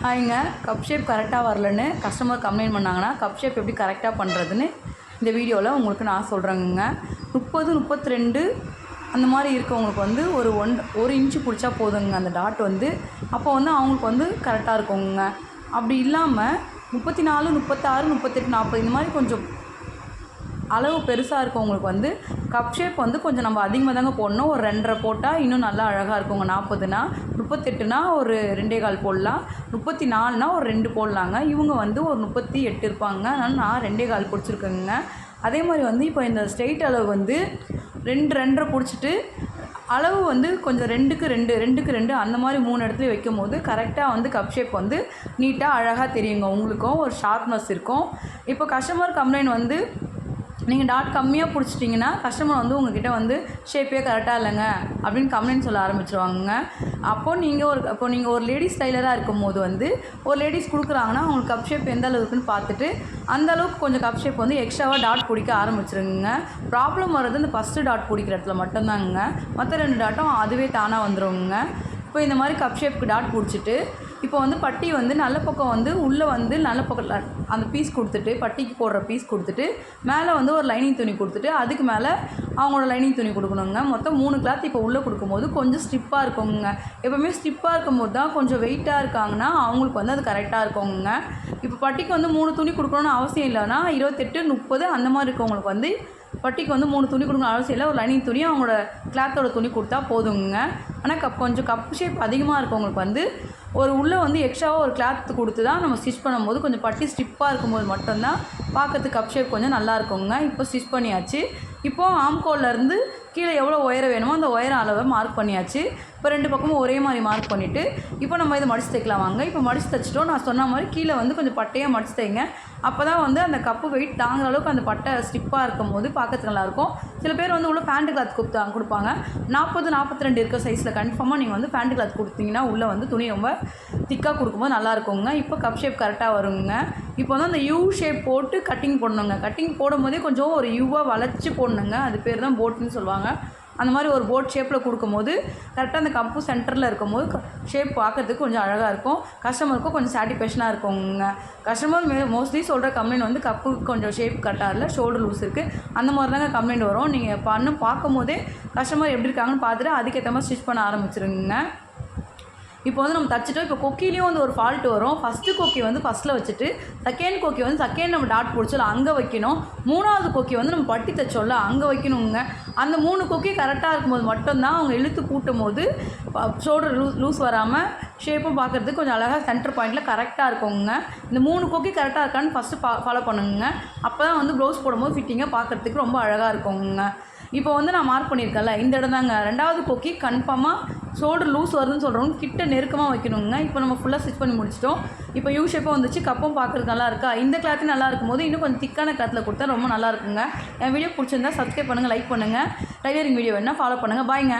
ஹாய்ங்க. Cup shape கரெக்டாக வரலன்னு customer complaint பண்ணாங்கன்னா கப் ஷேப் எப்படி கரெக்டாக பண்ணுறதுன்னு இந்த வீடியோவில் உங்களுக்கு நான் சொல்கிறேங்க முப்பது முப்பத்தி ரெண்டு அந்த மாதிரி இருக்கவங்களுக்கு வந்து ஒரு ஒன் ஒரு இன்ச்சு பிடிச்சா போதுங்க அந்த டாட் வந்து. அப்போ வந்து அவங்களுக்கு வந்து கரெக்டாக இருக்குங்க. அப்படி இல்லாமல் முப்பத்தி நாலு முப்பத்தாறு முப்பத்தெட்டு நாற்பது இந்த மாதிரி கொஞ்சம் அளவு பெருசாக இருக்கவங்களுக்கு வந்து கப் ஷேப் வந்து கொஞ்சம் நம்ம அதிகமாக தாங்க போடணும். ஒரு ரெண்டரை போட்டால் இன்னும் நல்லா அழகாக இருக்குங்க. நாற்பதுனா முப்பத்தெட்டுனா ஒரு ரெண்டே கால் போடலாம். முப்பத்தி நாலுனா ஒரு ரெண்டு போடலாங்க. இவங்க வந்து ஒரு முப்பத்தி எட்டு இருப்பாங்க. அதனால் நான் ரெண்டே கால் பிடிச்சிருக்கேங்க. அதே மாதிரி வந்து இப்போ இந்த ஸ்ட்ரெயிட் அளவு வந்து ரெண்டு ரெண்டரை பிடிச்சிட்டு அளவு வந்து கொஞ்சம் ரெண்டுக்கு ரெண்டு ரெண்டுக்கு ரெண்டு அந்த மாதிரி மூணு இடத்துல வைக்கும் போது கரெக்டாக வந்து கப் ஷேப் வந்து நீட்டாக அழகாக தெரியுங்க. உங்களுக்கும் ஒரு ஷார்ப்னஸ் இருக்கும். இப்போ கஸ்டமர் கம்ப்ளைண்ட் வந்து நீங்கள் டாட் கம்மியாக பிடிச்சிட்டிங்கன்னா கஸ்டமர் வந்து உங்ககிட்ட வந்து ஷேப்பே கரெக்டாக இல்லைங்க அப்படின்னு கம்ப்ளைண்ட் சொல்ல ஆரம்பிச்சிருவாங்க அப்போது நீங்கள் ஒரு அப்போ நீங்கள் ஒரு லேடிஸ் டைலராக இருக்கும் போது வந்து ஒரு லேடிஸ் கொடுக்குறாங்கன்னா அவங்களுக்கு கப் ஷேப் எந்த அளவுக்குன்னு பார்த்துட்டு அந்த அளவுக்கு கொஞ்சம் கப் ஷேப் வந்து எக்ஸ்ட்ராவாக டாட் பிடிக்க ஆரம்பிச்சிருங்க ப்ராப்ளம் வர்றது இந்த ஃபஸ்ட்டு டாட் பிடிக்கிற இடத்துல மட்டும்தாங்க மற்ற ரெண்டு டாட்டும் அதுவே தானாக வந்துடுங்க இப்போ இந்த மாதிரி கப் ஷேப்புக்கு டாட் பிடிச்சிட்டு இப்போ வந்து பட்டி வந்து நல்ல பக்கம் வந்து உள்ளே வந்து நல்ல பக்கம் அந்த பீஸ் கொடுத்துட்டு பட்டிக்கு போடுற பீஸ் கொடுத்துட்டு மேலே வந்து ஒரு லைனிங் துணி கொடுத்துட்டு அதுக்கு மேலே அவங்களோட லைனிங் துணி கொடுக்கணுங்க. மொத்தம் மூணு கிளாத் இப்போ உள்ளே கொடுக்கும்போது கொஞ்சம் ஸ்டிப்பாக இருக்குங்க எப்போவுமே ஸ்டிப்பாக இருக்கும்போது தான் கொஞ்சம் வெயிட்டாக இருக்காங்கன்னா அவங்களுக்கு வந்து அது கரெக்டாக இருக்குங்க இப்போ பட்டிக்கு வந்து மூணு துணி கொடுக்கணும்னு அவசியம் இல்லைன்னா இருபத்தெட்டு முப்பது அந்த மாதிரி இருக்கவங்களுக்கு வந்து பட்டிக்கு வந்து மூணு துணி கொடுக்கணும் அவசியம் இல்லை ஒரு லைனிங் துணி அவங்களோட கிளாத்தோட துணி கொடுத்தா போதுங்க. ஆனால் கப் கொஞ்சம் கப் ஷேப் அதிகமாக இருக்கவங்களுக்கு வந்து. ஒரு உள்ளே வந்து எக்ஸ்ட்ராவாக ஒரு கிளாத் கொடுத்து தான் நம்ம ஸ்டிச் பண்ணும்போது கொஞ்சம் பட்டி ஸ்டிப்பாக இருக்கும்போது மட்டும்தான் பார்க்கறதுக்கு கப் ஷேப் கொஞ்சம் நல்லா இருக்குங்க. இப்போ ஸ்டிச் பண்ணியாச்சு. இப்போ ஆம்கோல்லேருந்து கீழே எவ்வளோ உயரம் வேணுமோ அந்த உயரம் அளவை மார்க் பண்ணியாச்சு. இப்போ ரெண்டு பக்கமும் ஒரே மாதிரி மார்க் பண்ணிவிட்டு இப்போ நம்ம இதை மடிச்சு தைக்கலாம் வாங்க. இப்போ மடிச்சு தைச்சிட்டோம். நான் சொன்ன மாதிரி கீழே வந்து கொஞ்சம் பட்டையாக மடிச்சு தைங்க. அப்போ தான் வந்து அந்த கப்பு வெயிட் தாங்குற அளவுக்கு அந்த பட்டை ஸ்டிப்பாக இருக்கும் போது பார்க்கறதுக்கு நல்லாயிருக்கும். சில பேர் வந்து உள்ள பேண்ட் கிளாத் கொடுத்தா கொடுப்பாங்க. நாற்பது நாற்பத்தி ரெண்டு இருக்க சைஸில் கன்ஃபார்மாக நீங்கள் வந்து பேண்ட் கிளாத் கொடுத்தீங்கன்னா உள்ளே வந்து துணி ரொம்ப திக்காக கொடுக்கும்போது நல்லா இருக்குங்க இப்போ கப் ஷேப் கரெக்டாக வருங்க. இப்போ வந்து அந்த யூ ஷேப் போட்டு கட்டிங் போடணுங்க. கட்டிங் போடும்போதே கொஞ்சம் ஒரு யூவாக வளைச்சி போடணுங்க. அது பேர் தான் போட்டுன்னு சொல்லுவாங்க. அந்த மாதிரி ஒரு போட் ஷேப்பில் கொடுக்கும்போது கரெக்டாக அந்த கப்பு சென்டரில் இருக்கும்போது ஷேப் பார்க்கறதுக்கு கொஞ்சம் அழகாக இருக்கும். கஸ்டமருக்கும் கொஞ்சம் சாட்டிஸ்ஃபேக்ஷனாக இருக்குங்க. கஸ்டமர் மே மோஸ்ட்லி சொல்கிற கம்ப்ளைண்ட் வந்து கப்பு கொஞ்சம் ஷேப் கரெக்டாக இல்லை ஷோல்டர் லூஸ் இருக்குது அந்த மாதிரி தாங்க கம்ப்ளைண்ட் வரும். நீங்கள் பண்ணு பார்க்கும்போதே கஸ்டமர் எப்படி இருக்காங்கன்னு பார்த்துட்டு அதுக்கேற்ற மாதிரி ஸ்டிச் பண்ண ஆரம்பிச்சிருங்க. இப்போ வந்து நம்ம தச்சுட்டோம். இப்போ கொக்கிலையும் வந்து ஒரு ஃபால்ட் வரும். ஃபஸ்ட்டு கொக்கி வந்து ஃபஸ்ட்டில் வச்சுட்டு செகண்ட் கொக்கி வந்து செகண்ட் நம்ம டாட் பிடிச்சோம் அங்கே வைக்கணும். மூணாவது கொக்கி வந்து நம்ம பட்டி தைச்சோம்ல அங்கே வைக்கணுங்க. அந்த மூணு கொக்கி கரெக்டாக இருக்கும்போது மட்டும்தான் அவங்க இழுத்து கூட்டும் போது ஷோல்டர் லூஸ் லூஸ் வராமல் ஷேப்பும் பார்க்குறதுக்கு கொஞ்சம் அழகாக சென்டர் பாயிண்டில் கரெக்டாக இருக்குங்க. இந்த மூணு கொக்கி கரெக்டாக இருக்கான்னு ஃபஸ்ட்டு பா ஃபாலோ பண்ணுங்க. அப்போ தான் வந்து ப்ளவுஸ் போடும்போது ஃபிட்டிங்காக பார்க்குறதுக்கு ரொம்ப அழகாக இருக்குங்க. இப்போ வந்து நான் மார்க் பண்ணியிருக்கேன்ல இந்த இடம் தாங்க. ரெண்டாவது கொக்கி கன்ஃபார்மாக ஷோல்டர் லூஸ் வருதுன்னு சொல்கிறவங்க கிட்ட நெருக்கமாக வைக்கணுங்க. இப்போ நம்ம ஃபுல்லாக ஸ்டிச் பண்ணி முடிச்சிட்டோம். இப்போ யூ ஷேப்பாக வந்துச்சு கப்பும் பார்க்குறது நல்லா இருக்கா? இந்த கிளாத்து நல்லா இருக்கும்போது இன்னும் கொஞ்சம் திக்கான கிளாத்தில் கொடுத்தா ரொம்ப நல்லா இருக்குங்க. என் வீடியோ பிடிச்சிருந்தா சப்ஸ்கிரைப் பண்ணுங்கள் லைக் பண்ணுங்கள் டைலரிங் வீடியோ வேணால் ஃபாலோ பண்ணுங்கள் பாய்ங்க